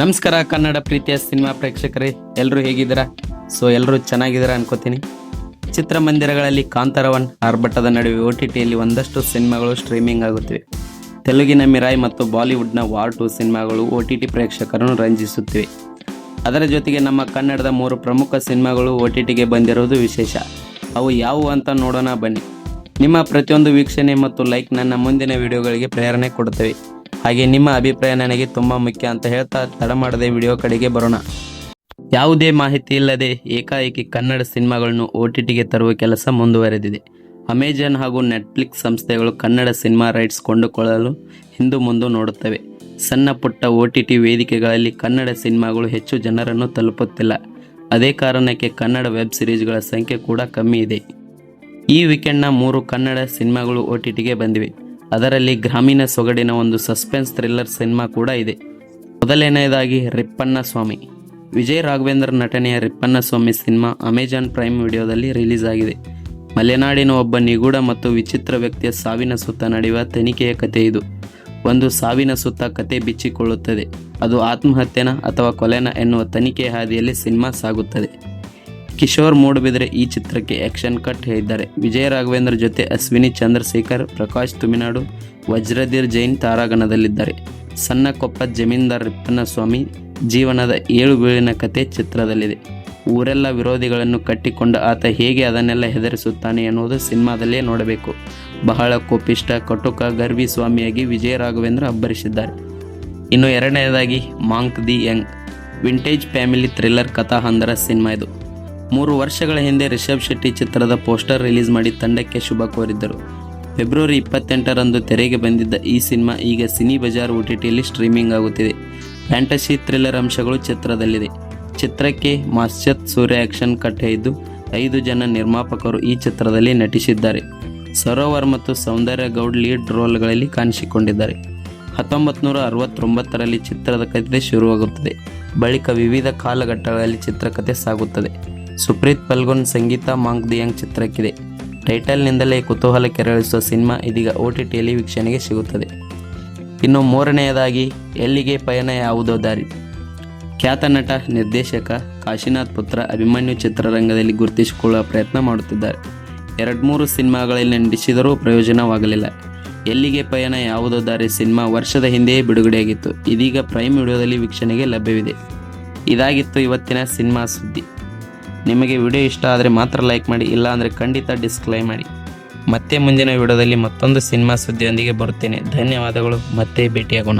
ನಮಸ್ಕಾರ, ಕನ್ನಡ ಪ್ರೀತಿಯ ಸಿನಿಮಾ ಪ್ರೇಕ್ಷಕರೇ. ಎಲ್ಲರೂ ಹೇಗಿದ್ದೀರಾ? ಸೊ ಎಲ್ಲರೂ ಚೆನ್ನಾಗಿದ್ದೀರಾ ಅನ್ಕೋತೀನಿ. ಚಿತ್ರಮಂದಿರಗಳಲ್ಲಿ ಕಾಂತಾರವನ್, ಆರ್ಭಟದ ನಡುವೆ ಒ ಟಿ ಟಿಯಲ್ಲಿ ಒಂದಷ್ಟು ಸಿನಿಮಾಗಳು ಸ್ಟ್ರೀಮಿಂಗ್ ಆಗುತ್ತಿವೆ. ತೆಲುಗಿನ ಮಿರಾಯ್ ಮತ್ತು ಬಾಲಿವುಡ್ನ ವಾರ್ ಟು ಸಿನಿಮಾಗಳು ಒ ಟಿ ಟಿ ಪ್ರೇಕ್ಷಕರನ್ನು ರಂಜಿಸುತ್ತಿವೆ. ಅದರ ಜೊತೆಗೆ ನಮ್ಮ ಕನ್ನಡದ ಮೂರು ಪ್ರಮುಖ ಸಿನಿಮಾಗಳು ಒ ಟಿ ಟಿಗೆ ಬಂದಿರುವುದು ವಿಶೇಷ. ಅವು ಯಾವುವು ಅಂತ ನೋಡೋಣ ಬನ್ನಿ. ನಿಮ್ಮ ಪ್ರತಿಯೊಂದು ವೀಕ್ಷಣೆ ಮತ್ತು ಲೈಕ್ ನನ್ನ ಮುಂದಿನ ವಿಡಿಯೋಗಳಿಗೆ ಪ್ರೇರಣೆ ಕೊಡುತ್ತವೆ. ಹಾಗೆ ನಿಮ್ಮ ಅಭಿಪ್ರಾಯ ನನಗೆ ತುಂಬ ಮುಖ್ಯ ಅಂತ ಹೇಳ್ತಾ ತಡ ಮಾಡದೆ ವಿಡಿಯೋ ಕಡೆಗೆ ಬರೋಣ. ಯಾವುದೇ ಮಾಹಿತಿ ಇಲ್ಲದೆ ಏಕಾಏಕಿ ಕನ್ನಡ ಸಿನಿಮಾಗಳನ್ನು ಒ ಟಿ ಟಿಗೆ ತರುವ ಕೆಲಸ ಮುಂದುವರೆದಿದೆ. ಅಮೆಜಾನ್ ಹಾಗೂ ನೆಟ್ಫ್ಲಿಕ್ಸ್ ಸಂಸ್ಥೆಗಳು ಕನ್ನಡ ಸಿನಿಮಾ ರೈಟ್ಸ್ ಕೊಂಡುಕೊಳ್ಳಲು ಹಿಂದು ಮುಂದೆ ನೋಡುತ್ತವೆ. ಸಣ್ಣ ಪುಟ್ಟ ಒ ಟಿ ಟಿ ವೇದಿಕೆಗಳಲ್ಲಿ ಕನ್ನಡ ಸಿನಿಮಾಗಳು ಹೆಚ್ಚು ಜನರನ್ನು ತಲುಪುತ್ತಿಲ್ಲ. ಅದೇ ಕಾರಣಕ್ಕೆ ಕನ್ನಡ ವೆಬ್ ಸಿರೀಸ್ಗಳ ಸಂಖ್ಯೆ ಕೂಡ ಕಮ್ಮಿ ಇದೆ. ಈ ವೀಕೆಂಡ್ನ ಮೂರು ಕನ್ನಡ ಸಿನಿಮಾಗಳು ಒ ಟಿ ಟಿಗೆ ಬಂದಿವೆ. ಅದರಲ್ಲಿ ಗ್ರಾಮೀಣ ಸೊಗಡಿನ ಒಂದು ಸಸ್ಪೆನ್ಸ್ ಥ್ರಿಲ್ಲರ್ ಸಿನಿಮಾ ಕೂಡ ಇದೆ. ಮೊದಲನೆಯದಾಗಿ ರಿಪ್ಪಣ್ಣ ಸ್ವಾಮಿ. ವಿಜಯ್ ರಾಘವೇಂದ್ರ ನಟನೆಯ Rippanna Swamy cinema Amazon Prime ವಿಡಿಯೋದಲ್ಲಿ ರಿಲೀಸ್ ಆಗಿದೆ. ಮಲೆನಾಡಿನ ಒಬ್ಬ ನಿಗೂಢ ಮತ್ತು ವಿಚಿತ್ರ ವ್ಯಕ್ತಿಯ ಸಾವಿನ ಸುತ್ತ ನಡೆಯುವ ತನಿಖೆಯ ಕಥೆ ಇದು. ಒಂದು ಸಾವಿನ ಸುತ್ತ ಕತೆ ಬಿಚ್ಚಿಕೊಳ್ಳುತ್ತದೆ. ಅದು ಆತ್ಮಹತ್ಯೆನ ಅಥವಾ ಕೊಲೆನ ಎನ್ನುವ ತನಿಖೆಯ ಹಾದಿಯಲ್ಲಿ ಸಿನಿಮಾ ಸಾಗುತ್ತದೆ. ಕಿಶೋರ್ ಮೂಡಬಿದ್ರೆ ಈ ಚಿತ್ರಕ್ಕೆ ಆಕ್ಷನ್ ಕಟ್ ಹೇಳಿದ್ದಾರೆ. ವಿಜಯ ರಾಘವೇಂದ್ರ ಜೊತೆ ಅಶ್ವಿನಿ ಚಂದ್ರಶೇಖರ್, ಪ್ರಕಾಶ್ ತುಮಿನಾಡು, ವಜ್ರಧೀರ್ ಜೈನ್ ತಾರಾಗಣದಲ್ಲಿದ್ದಾರೆ. ಸಣ್ಣ ಕೊಪ್ಪ ಜಮೀನ್ದಾರ್ ರಿಪ್ಪನ್ನಸ್ವಾಮಿ ಜೀವನದ ಏಳು ಬೀಳಿನ ಕತೆ ಚಿತ್ರದಲ್ಲಿದೆ. ಊರೆಲ್ಲ ವಿರೋಧಿಗಳನ್ನು ಕಟ್ಟಿಕೊಂಡು ಆತ ಹೇಗೆ ಅದನ್ನೆಲ್ಲ ಹೆದರಿಸುತ್ತಾನೆ ಎನ್ನುವುದು ಸಿನಿಮಾದಲ್ಲೇ ನೋಡಬೇಕು. ಬಹಳ ಕೋಪಿಷ್ಟ ಕಟುಕ, ಗರ್ವಿ ಸ್ವಾಮಿಯಾಗಿ ವಿಜಯ ರಾಘವೇಂದ್ರ ಅಬ್ಬರಿಸಿದ್ದಾರೆ. ಇನ್ನು ಎರಡನೇದಾಗಿ, monk the young. Vintage family thriller ಕಥಾಹಂದರ cinema ಇದು. ಮೂರು ವರ್ಷಗಳ ಹಿಂದೆ ರಿಷಬ್ ಶೆಟ್ಟಿ ಚಿತ್ರದ ಪೋಸ್ಟರ್ ರಿಲೀಸ್ ಮಾಡಿ ತಂಡಕ್ಕೆ ಶುಭ ಕೋರಿದ್ದರು. ಫೆಬ್ರವರಿ ಇಪ್ಪತ್ತೆಂಟರಂದು ತೆರೆಗೆ ಬಂದಿದ್ದ ಈ ಸಿನಿಮಾ ಈಗ ಸಿನಿ ಬಜಾರ್ ಒ ಟಿ ಟಿಯಲ್ಲಿ ಸ್ಟ್ರೀಮಿಂಗ್ ಆಗುತ್ತಿದೆ. ಫ್ಯಾಂಟಸಿ ಥ್ರಿಲ್ಲರ್ ಅಂಶಗಳು ಚಿತ್ರದಲ್ಲಿದೆ. ಚಿತ್ರಕ್ಕೆ ಮಾಶ್ಚತ್ ಸೂರ್ಯ ಆ್ಯಕ್ಷನ್ ಕಟ್ಟೆ ಇದ್ದು, ಐದು ಜನ ನಿರ್ಮಾಪಕರು ಈ ಚಿತ್ರದಲ್ಲಿ ನಟಿಸಿದ್ದಾರೆ. ಸರೋವರ್ ಮತ್ತು ಸೌಂದರ್ಯ ಗೌಡ್ ಲೀಡ್ ರೋಲ್ಗಳಲ್ಲಿ ಕಾಣಿಸಿಕೊಂಡಿದ್ದಾರೆ. ಹತ್ತೊಂಬತ್ತು ನೂರ ಅರವತ್ತೊಂಬತ್ತರಲ್ಲಿ ಚಿತ್ರದ ಕಥೆ ಶುರುವಾಗುತ್ತದೆ. ಬಳಿಕ ವಿವಿಧ ಕಾಲಘಟ್ಟಗಳಲ್ಲಿ ಚಿತ್ರಕಥೆ ಸಾಗುತ್ತದೆ. ಸುಪ್ರೀತ್ ಪಲ್ಗೊನ್ ಸಂಗೀತ ಮಾಂಗ್ ದಿಯಾಂಗ್ ಚಿತ್ರಕ್ಕಿದೆ. ಟೈಟಲ್ನಿಂದಲೇ ಕುತೂಹಲ ಕೆರಳಿಸುವ ಸಿನಿಮಾ ಇದೀಗ ಒ ಟಿ ಟಿಯಲ್ಲಿ ವೀಕ್ಷಣೆಗೆ ಸಿಗುತ್ತದೆ. ಇನ್ನು ಮೂರನೆಯದಾಗಿ, ಎಲ್ಲಿಗೆ ಪಯಣ ಯಾವುದೋ ದಾರಿ. ಖ್ಯಾತ ನಟ, ನಿರ್ದೇಶಕ ಕಾಶಿನಾಥ್ ಪುತ್ರ ಅಭಿಮನ್ಯು ಚಿತ್ರರಂಗದಲ್ಲಿ ಗುರುತಿಸಿಕೊಳ್ಳುವ ಪ್ರಯತ್ನ ಮಾಡುತ್ತಿದ್ದಾರೆ. ಎರಡು ಮೂರು ಸಿನಿಮಾಗಳಲ್ಲಿ ನಟಿಸಿದರೂ ಪ್ರಯೋಜನವಾಗಲಿಲ್ಲ. ಎಲ್ಲಿಗೆ ಪಯಣ ಯಾವುದೋ ದಾರಿ ಸಿನಿಮಾ ವರ್ಷದ ಹಿಂದೆಯೇ ಬಿಡುಗಡೆಯಾಗಿತ್ತು. ಇದೀಗ ಪ್ರೈಮ್ ವಿಡಿಯೋದಲ್ಲಿ ವೀಕ್ಷಣೆಗೆ ಲಭ್ಯವಿದೆ. ಇದಾಗಿತ್ತು ಇವತ್ತಿನ ಸಿನಿಮಾ ಸುದ್ದಿ. ನಿಮಗೆ ವಿಡಿಯೋ ಇಷ್ಟ ಆದರೆ ಮಾತ್ರ ಲೈಕ್ ಮಾಡಿ ಇಲ್ಲ ಅಂದರೆ ಖಂಡಿತ ಡಿಸ್ಕ್ಲೈ ಮಾಡಿ. ಮತ್ತೆ ಮುಂದಿನ ವಿಡಿಯೋದಲ್ಲಿ ಮತ್ತೊಂದು ಸಿನಿಮಾ ಸುದ್ದಿಯೊಂದಿಗೆ ಬರುತ್ತೇನೆ. ಧನ್ಯವಾದಗಳು. ಮತ್ತೆ ಭೇಟಿಯಾಗೋಣ.